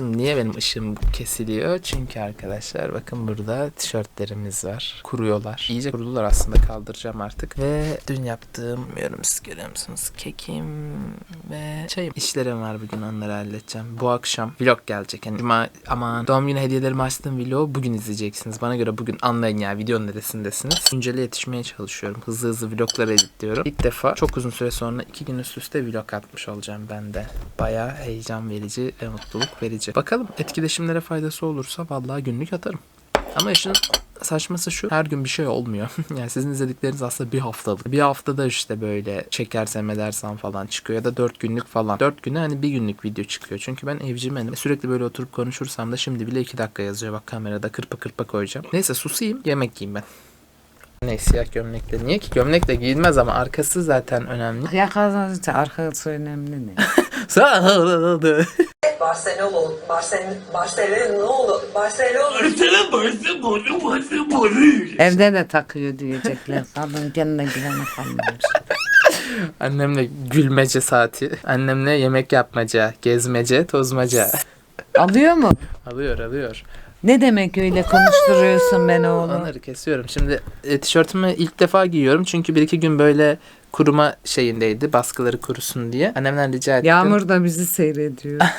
Şimdi niye benim ışığım kesiliyor? Çünkü arkadaşlar bakın burada tişörtlerimiz var. Kuruyorlar. İyice kurudular aslında kaldıracağım artık. Ve dün yaptığım bilmiyorum siz görüyor musunuz? Kekim ve çayım. İşlerim var bugün onları halledeceğim. Bu akşam vlog gelecek. Yani cuma aman doğum günü hediyelerimi açtığım vlogu bugün izleyeceksiniz. Bana göre bugün anlayın ya videonun neresindesiniz. Güncele yetişmeye çalışıyorum. Hızlı hızlı vloglar editliyorum. İlk defa çok uzun süre sonra iki gün üst üste vlog atmış olacağım ben de. Bayağı heyecan verici ve mutluluk verici. Bakalım etkileşimlere faydası olursa vallahi günlük atarım. Ama işin saçması şu her gün bir şey olmuyor. yani sizin izledikleriniz aslında bir haftalık. Bir haftada işte böyle çekersem edersem falan çıkıyor ya da dört günlük falan. Dört güne hani bir günlük video çıkıyor. Çünkü ben evcimenim. Sürekli böyle oturup konuşursam da şimdi bile iki dakika yazıyor. Bak kamerada kırpa kırpa koyacağım. Neyse susayım yemek yiyeyim ben. Ne siyah gömlekle. Niye ki? Gömlek de giyilmez ama arkası zaten önemli. Yakalanınca arkası önemli mi? Sağladı. Barcelona, Barcelona, Barcelona, Barcelona. Evde de takıyor diyecekler. Kadın kendine güvene kalmamış. Annemle gülmece saati. Annemle yemek yapmaca, gezmece, tozmaca. Alıyor mu? alıyor alıyor. Ne demek öyle konuşturuyorsun beni oğlum? Onları kesiyorum. Şimdi e, tişörtümü ilk defa giyiyorum. Çünkü bir iki gün böyle kuruma şeyindeydi. Baskıları kurusun diye. Annemden rica ettim. Yağmur da bizi seyrediyor.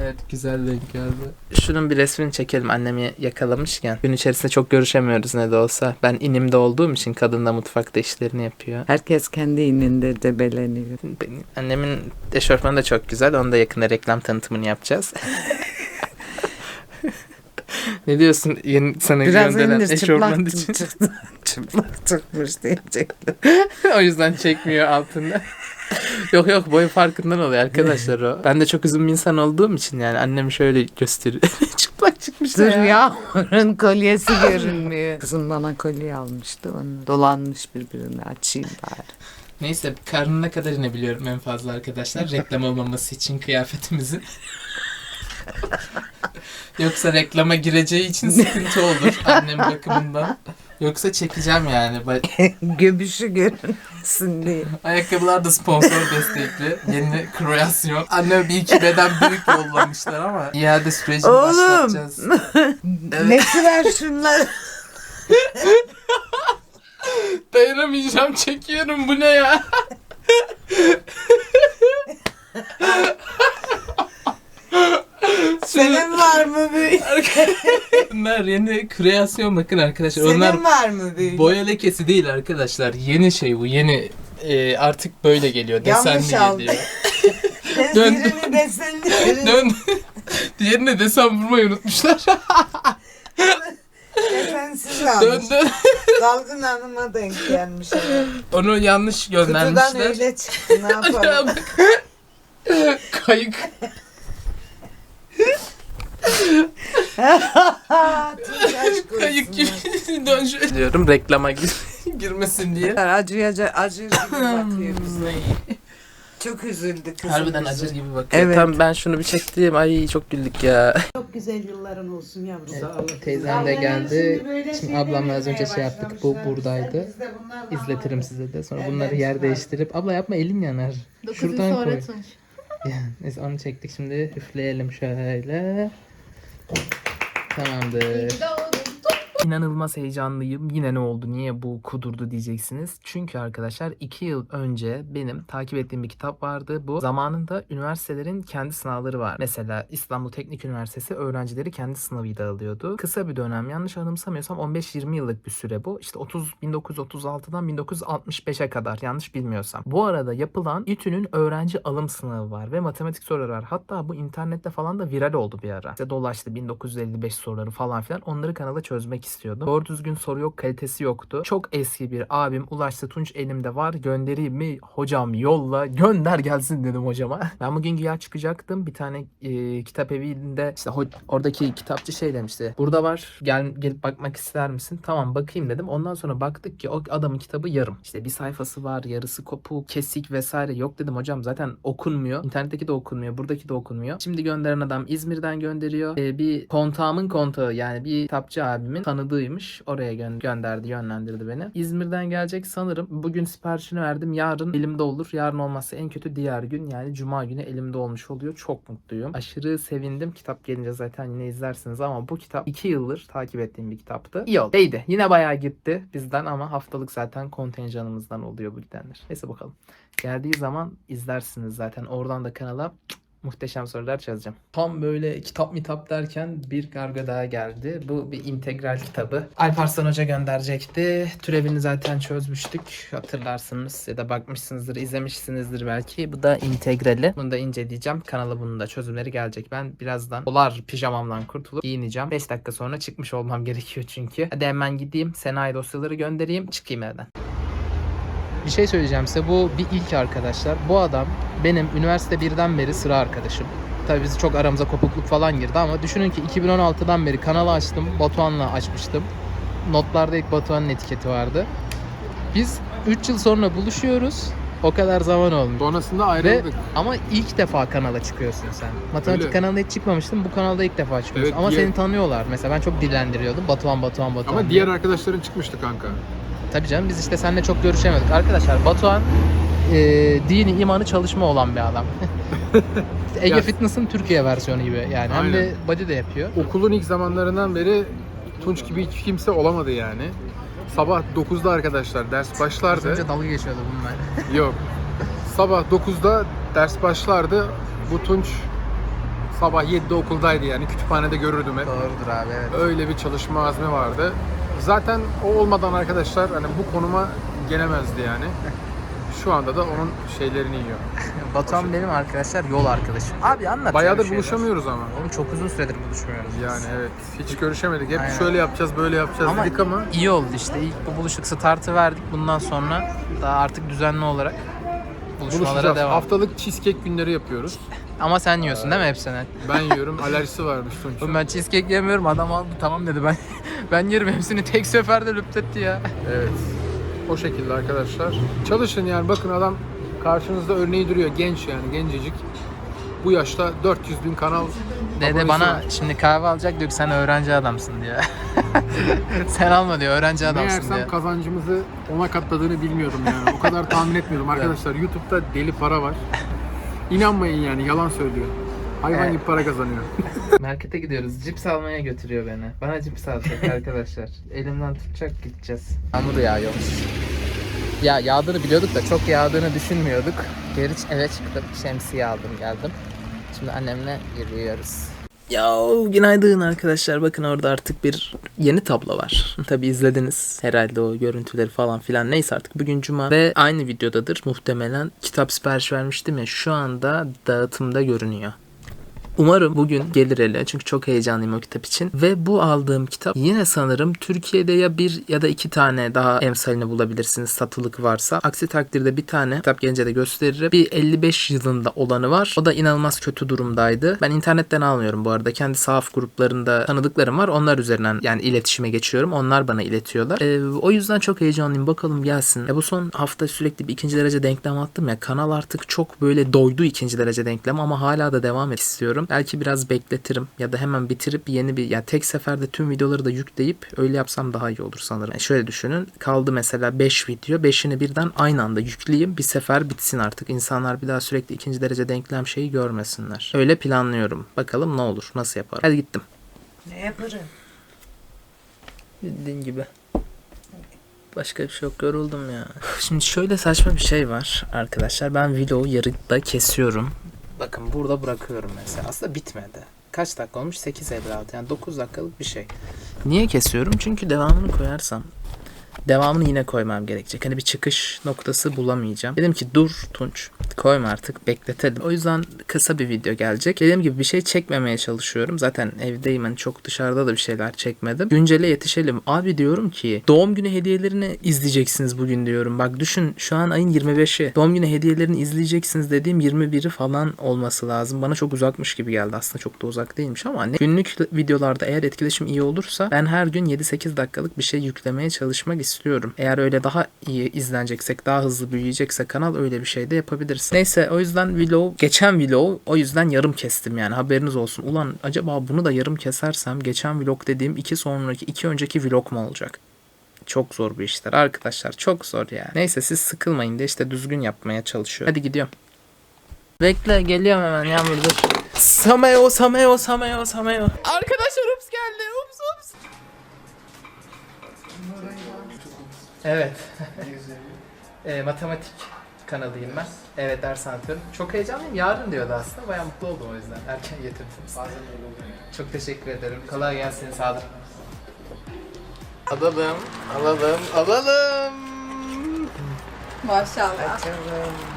Evet güzel denk geldi. Şunun bir resmini çekelim annemi yakalamışken. Gün içerisinde çok görüşemiyoruz ne de olsa. Ben inimde olduğum için kadın da mutfakta işlerini yapıyor. Herkes kendi ininde debeleniyor. Benim, annemin eşofmanı da çok güzel. Onu da yakında reklam tanıtımını yapacağız. ne diyorsun yeni sana Biraz gönderen eşofman için? çıplak çıkmış diyecekler. o yüzden çekmiyor altında. yok yok boy farkından oluyor arkadaşlar o. Ben de çok uzun bir insan olduğum için yani annem şöyle gösteriyor. Çıplak çıkmış Dur ya. Yağmur'un kolyesi görünmüyor. Kızım bana kolye almıştı onu. Dolanmış birbirine açayım bari. Neyse karnına kadar inebiliyorum en fazla arkadaşlar. Reklam olmaması için kıyafetimizin. Yoksa reklama gireceği için sıkıntı olur annem bakımından. Yoksa çekeceğim yani. Göbüşü görünmesin diye. Ayakkabılar da sponsor destekli. Yeni kreasyon. Annem bir iki beden büyük yollamışlar ama iade sürecini Oğlum. başlatacağız. Evet. Nesi ver şunları? Dayanamayacağım çekiyorum bu ne ya? Senin var mı büyük? Bunlar yeni kreasyon bakın arkadaşlar. Onlar Senin var mı büyük? boya lekesi değil arkadaşlar. Yeni şey bu. Yeni e, artık böyle geliyor. Yanlış Desenli aldı. geliyor. Ben Dön- birini desenli. Dön. Diğerine desen vurmayı unutmuşlar. Desensiz dön almış. dön. Dalgın Hanım'a denk gelmiş. Onu yanlış Kutudan göndermişler. öyle çıktı ne Ya yapalım. Kayık. Kayık gibi dön şöyle. Diyorum reklama gir girmesin diye. Acıyaca acır gibi bakıyor bize. Çok üzüldü kızım. Harbiden bize. acır gibi bakıyor. Evet. Tamam ben şunu bir çektim. Ay çok güldük ya. Çok güzel yılların olsun yavrum. Teyzem de geldi. Şimdi ablamla az önce şey yaptık. Bu buradaydı. İzletirim size de. Sonra bunları yer değiştirip. Abla yapma elin yanar. Şuradan koy. Yani, neyse onu çektik. Şimdi üfleyelim şöyle. Tamamdır. İnanılmaz heyecanlıyım. Yine ne oldu? Niye bu kudurdu diyeceksiniz. Çünkü arkadaşlar iki yıl önce benim takip ettiğim bir kitap vardı. Bu zamanında üniversitelerin kendi sınavları var. Mesela İstanbul Teknik Üniversitesi öğrencileri kendi sınavıyla alıyordu. Kısa bir dönem yanlış anımsamıyorsam 15-20 yıllık bir süre bu. İşte 30 1936'dan 1965'e kadar yanlış bilmiyorsam. Bu arada yapılan İTÜ'nün öğrenci alım sınavı var ve matematik soruları var. Hatta bu internette falan da viral oldu bir ara. İşte dolaştı 1955 soruları falan filan. Onları kanala çözmek istiyordum. Doğru düzgün soru yok, kalitesi yoktu. Çok eski bir abim Ulaştı Tunç elimde var. Göndereyim mi? Hocam yolla. Gönder gelsin dedim hocama. Ben bugün güya çıkacaktım. Bir tane e, kitap evinde işte oradaki kitapçı şey demişti. Burada var. Gel gelip bakmak ister misin? Tamam bakayım dedim. Ondan sonra baktık ki o adamın kitabı yarım. İşte bir sayfası var, yarısı kopuk, kesik vesaire. Yok dedim hocam zaten okunmuyor. İnternetteki de okunmuyor, buradaki de okunmuyor. Şimdi gönderen adam İzmir'den gönderiyor. E, bir kontağımın kontağı yani bir kitapçı abimin tanı tanıdığıymış. Oraya gö- gönderdi, yönlendirdi beni. İzmir'den gelecek sanırım. Bugün siparişini verdim. Yarın elimde olur. Yarın olmazsa en kötü diğer gün yani cuma günü elimde olmuş oluyor. Çok mutluyum. Aşırı sevindim. Kitap gelince zaten yine izlersiniz ama bu kitap 2 yıldır takip ettiğim bir kitaptı. İyi oldu. Değdi. Yine bayağı gitti bizden ama haftalık zaten kontenjanımızdan oluyor bu gidenler. Neyse bakalım. Geldiği zaman izlersiniz zaten. Oradan da kanala muhteşem sorular çözeceğim. Tam böyle kitap mitap derken bir kargo daha geldi. Bu bir integral kitabı. Alparslan Hoca gönderecekti. Türevini zaten çözmüştük. Hatırlarsınız ya da bakmışsınızdır, izlemişsinizdir belki. Bu da integrali. Bunu da inceleyeceğim. Kanala bunun da çözümleri gelecek. Ben birazdan dolar pijamamdan kurtulup giyineceğim. 5 dakika sonra çıkmış olmam gerekiyor çünkü. Hadi hemen gideyim. Senay dosyaları göndereyim. Çıkayım evden. Bir şey söyleyeceğim size. Bu bir ilk arkadaşlar. Bu adam benim üniversite birden beri sıra arkadaşım. Tabii biz çok aramıza kopukluk falan girdi ama düşünün ki 2016'dan beri kanalı açtım. Batuhan'la açmıştım. Notlarda ilk Batuhan'ın etiketi vardı. Biz 3 yıl sonra buluşuyoruz. O kadar zaman olmuş. Sonrasında Ve, ayrıldık. ama ilk defa kanala çıkıyorsun sen. Matematik Öyle. kanalına hiç çıkmamıştın. Bu kanalda ilk defa çıkıyorsun. Evet, ama diğer- seni tanıyorlar. Mesela ben çok dillendiriyordum. Batuhan, Batuhan, Batuhan. Ama diye. diğer arkadaşların çıkmıştı kanka. Tabii canım biz işte seninle çok görüşemedik. Arkadaşlar Batuhan e, dini imanı çalışma olan bir adam. Ege Ya- Fitness'ın Türkiye versiyonu gibi yani. Hem de body de yapıyor. Okulun ilk zamanlarından beri Tunç gibi hiç kimse olamadı yani. Sabah 9'da arkadaşlar ders Az başlardı. önce dalga geçiyordu bunlar. Yok. Sabah 9'da ders başlardı. Bu Tunç sabah 7'de okuldaydı yani kütüphanede görürdüm hep. Doğrudur abi evet. Öyle bir çalışma azmi vardı. Zaten o olmadan arkadaşlar hani bu konuma gelemezdi yani. Şu anda da onun şeylerini yiyor. Batuhan benim arkadaşlar yol arkadaşım. Abi anlat. Bayağıdır bir şeyler. buluşamıyoruz ama. Oğlum çok uzun süredir buluşmuyoruz. biz. Yani evet hiç görüşemedik. Hep Aynen. şöyle yapacağız, böyle yapacağız Ama, dedik ama iyi oldu işte. İlk bu buluşuk startı verdik. Bundan sonra daha artık düzenli olarak buluşmalara buluşacağız. devam. Haftalık cheesecake günleri yapıyoruz. Ama sen yiyorsun değil mi hepsini? Ben yiyorum. Alerjisi varmış Tunç'un. Oğlum ben cheesecake yemiyorum. Adam aldı tamam dedi. Ben ben yerim hepsini tek seferde lüptetti ya. Evet. O şekilde arkadaşlar. Çalışın yani bakın adam karşınızda örneği duruyor. Genç yani gencecik. Bu yaşta 400 bin kanal Dede abonesi bana var. şimdi kahve alacak diyor ki sen öğrenci adamsın diyor. sen alma diyor öğrenci adamsın Meğersem diyor. kazancımızı ona katladığını bilmiyordum yani. O kadar tahmin etmiyordum arkadaşlar. YouTube'da deli para var. İnanmayın yani yalan söylüyor. Hayvan Evet. gibi para kazanıyor. Markete gidiyoruz. Cips almaya götürüyor beni. Bana cips alacak arkadaşlar. Elimden tutacak gideceğiz. Yağmur yağıyormuş. Ya yağdığını biliyorduk da çok yağdığını düşünmüyorduk. Geri ç- eve çıktım. Şemsiye aldım geldim. Şimdi annemle yürüyoruz. Ya günaydın arkadaşlar. Bakın orada artık bir yeni tablo var. Tabi izlediniz herhalde o görüntüleri falan filan. Neyse artık bugün cuma ve aynı videodadır. Muhtemelen kitap sipariş vermiştim ya şu anda dağıtımda görünüyor. Umarım bugün gelir ele çünkü çok heyecanlıyım o kitap için. Ve bu aldığım kitap yine sanırım Türkiye'de ya bir ya da iki tane daha emsalini bulabilirsiniz satılık varsa. Aksi takdirde bir tane kitap gelince de gösteririm. Bir 55 yılında olanı var. O da inanılmaz kötü durumdaydı. Ben internetten almıyorum bu arada. Kendi sahaf gruplarında tanıdıklarım var. Onlar üzerinden yani iletişime geçiyorum. Onlar bana iletiyorlar. Ee, o yüzden çok heyecanlıyım. Bakalım gelsin. Ya bu son hafta sürekli bir ikinci derece denklem attım ya. Kanal artık çok böyle doydu ikinci derece denklem ama hala da devam et istiyorum. Belki biraz bekletirim ya da hemen bitirip yeni bir ya tek seferde tüm videoları da yükleyip öyle yapsam daha iyi olur sanırım. Yani şöyle düşünün. Kaldı mesela 5 video. 5'ini birden aynı anda yükleyeyim. Bir sefer bitsin artık. İnsanlar bir daha sürekli ikinci derece denklem şeyi görmesinler. Öyle planlıyorum. Bakalım ne olur. Nasıl yaparım. Hadi gittim. Ne yaparım? Bildiğin gibi. Başka bir şey yok yoruldum ya. Şimdi şöyle saçma bir şey var arkadaşlar. Ben vlogu yarıda kesiyorum. Bakın burada bırakıyorum mesela. Aslında bitmedi. Kaç dakika olmuş? 8.56 yani 9 dakikalık bir şey. Niye kesiyorum? Çünkü devamını koyarsam devamını yine koymam gerekecek. Hani bir çıkış noktası bulamayacağım. Dedim ki dur Tunç koyma artık bekletelim. O yüzden kısa bir video gelecek. Dediğim gibi bir şey çekmemeye çalışıyorum. Zaten evdeyim hani çok dışarıda da bir şeyler çekmedim. Güncele yetişelim. Abi diyorum ki doğum günü hediyelerini izleyeceksiniz bugün diyorum. Bak düşün şu an ayın 25'i. Doğum günü hediyelerini izleyeceksiniz dediğim 21'i falan olması lazım. Bana çok uzakmış gibi geldi. Aslında çok da uzak değilmiş ama ne günlük videolarda eğer etkileşim iyi olursa ben her gün 7-8 dakikalık bir şey yüklemeye çalışmak istiyorum. İstiyorum. Eğer öyle daha iyi izleneceksek, daha hızlı büyüyecekse kanal öyle bir şey de yapabiliriz. Neyse o yüzden vlog, geçen vlog o yüzden yarım kestim yani haberiniz olsun. Ulan acaba bunu da yarım kesersem geçen vlog dediğim iki sonraki, iki önceki vlog mu olacak? Çok zor bir işler arkadaşlar çok zor ya. Neyse siz sıkılmayın da işte düzgün yapmaya çalışıyorum. Hadi gidiyorum. Bekle geliyorum hemen Yağmur dur. Sameo Sameo Sameo Sameo. Arkadaşlar ups geldi ups ups. Evet. e, matematik kanalıyım ben. Evet ders anlatıyorum. Çok heyecanlıyım. Yarın diyordu aslında. Bayağı mutlu oldum o yüzden. Erken getirdiniz. Çok teşekkür ederim. Kolay gelsin. Sağ olun. Alalım, alalım, alalım. Maşallah.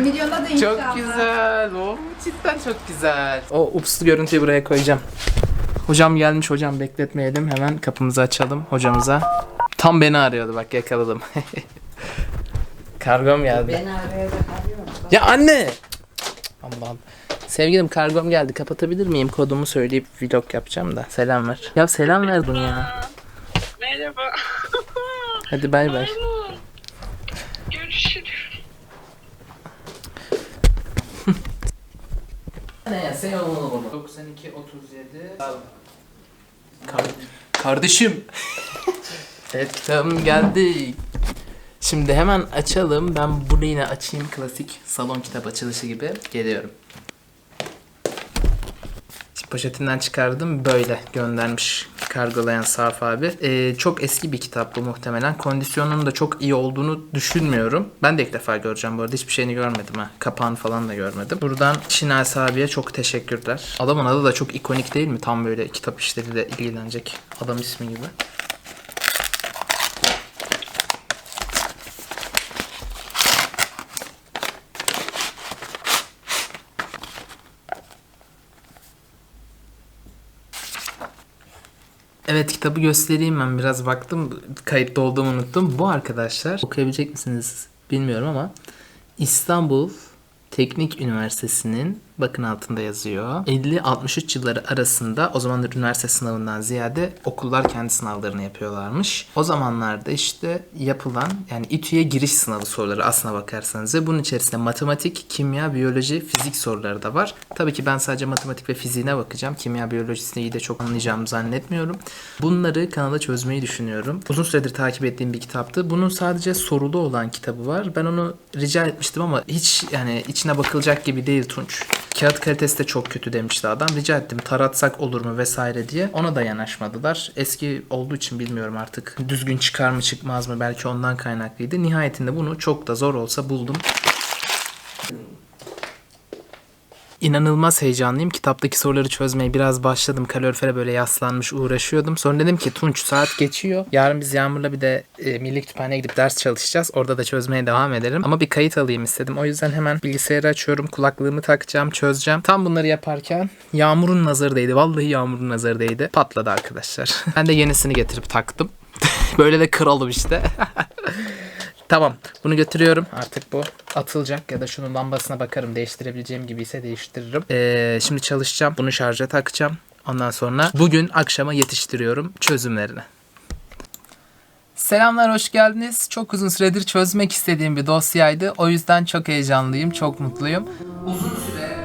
Milyona da inşallah. Çok güzel. O cidden çok güzel. O upslu görüntüyü buraya koyacağım. Hocam gelmiş hocam bekletmeyelim. Hemen kapımızı açalım hocamıza. Tam beni arıyordu bak yakaladım. Kargom geldi. Beni araya da arıyor. Ya anne! Allah'ım. Sevgilim kargom geldi. Kapatabilir miyim? Kodumu söyleyip vlog yapacağım da. Selam ver. Ya selam ver bunu ya. Merhaba. Hadi bay bay. Görüşürüz. Ne ya sen onu 92 37 Kardeşim. evet kitabım geldi. Şimdi hemen açalım. Ben bunu yine açayım klasik salon kitap açılışı gibi. Geliyorum. Şimdi Poşetinden çıkardım. Böyle göndermiş kargolayan Sarf abi. Ee, çok eski bir kitap bu muhtemelen. Kondisyonunun da çok iyi olduğunu düşünmüyorum. Ben de ilk defa göreceğim bu arada. Hiçbir şeyini görmedim ha. Kapağını falan da görmedim. Buradan Şinasi abiye çok teşekkürler. Adamın adı da çok ikonik değil mi? Tam böyle kitap işleriyle ilgilenecek adam ismi gibi. Evet kitabı göstereyim ben biraz baktım kayıtta olduğumu unuttum. Bu arkadaşlar okuyabilecek misiniz bilmiyorum ama İstanbul Teknik Üniversitesi'nin bakın altında yazıyor. 50-63 yılları arasında o zamanlar üniversite sınavından ziyade okullar kendi sınavlarını yapıyorlarmış. O zamanlarda işte yapılan yani İTÜ'ye giriş sınavı soruları aslına bakarsanız ve bunun içerisinde matematik, kimya, biyoloji, fizik soruları da var. Tabii ki ben sadece matematik ve fiziğine bakacağım. Kimya, biyolojisini iyi de çok anlayacağımı zannetmiyorum. Bunları kanala çözmeyi düşünüyorum. Uzun süredir takip ettiğim bir kitaptı. Bunun sadece sorulu olan kitabı var. Ben onu rica etmiştim ama hiç yani içine bakılacak gibi değil Tunç. Kağıt kalitesi de çok kötü demişti adam. Rica ettim taratsak olur mu vesaire diye. Ona da yanaşmadılar. Eski olduğu için bilmiyorum artık. Düzgün çıkar mı çıkmaz mı belki ondan kaynaklıydı. Nihayetinde bunu çok da zor olsa buldum. İnanılmaz heyecanlıyım. Kitaptaki soruları çözmeye biraz başladım. Kalorifere böyle yaslanmış uğraşıyordum. Sonra dedim ki Tunç saat geçiyor. Yarın biz Yağmur'la bir de e, Milli Kütüphane'ye gidip ders çalışacağız. Orada da çözmeye devam ederim. Ama bir kayıt alayım istedim. O yüzden hemen bilgisayarı açıyorum. Kulaklığımı takacağım, çözeceğim. Tam bunları yaparken Yağmur'un nazarı değdi. Vallahi Yağmur'un nazarı değdi. Patladı arkadaşlar. ben de yenisini getirip taktım. böyle de kralım işte. Tamam. Bunu götürüyorum. Artık bu atılacak ya da şunun lambasına bakarım. Değiştirebileceğim gibi ise değiştiririm. Ee, şimdi çalışacağım. Bunu şarja takacağım. Ondan sonra bugün akşama yetiştiriyorum çözümlerini. Selamlar, hoş geldiniz. Çok uzun süredir çözmek istediğim bir dosyaydı. O yüzden çok heyecanlıyım, çok mutluyum. Uzun süre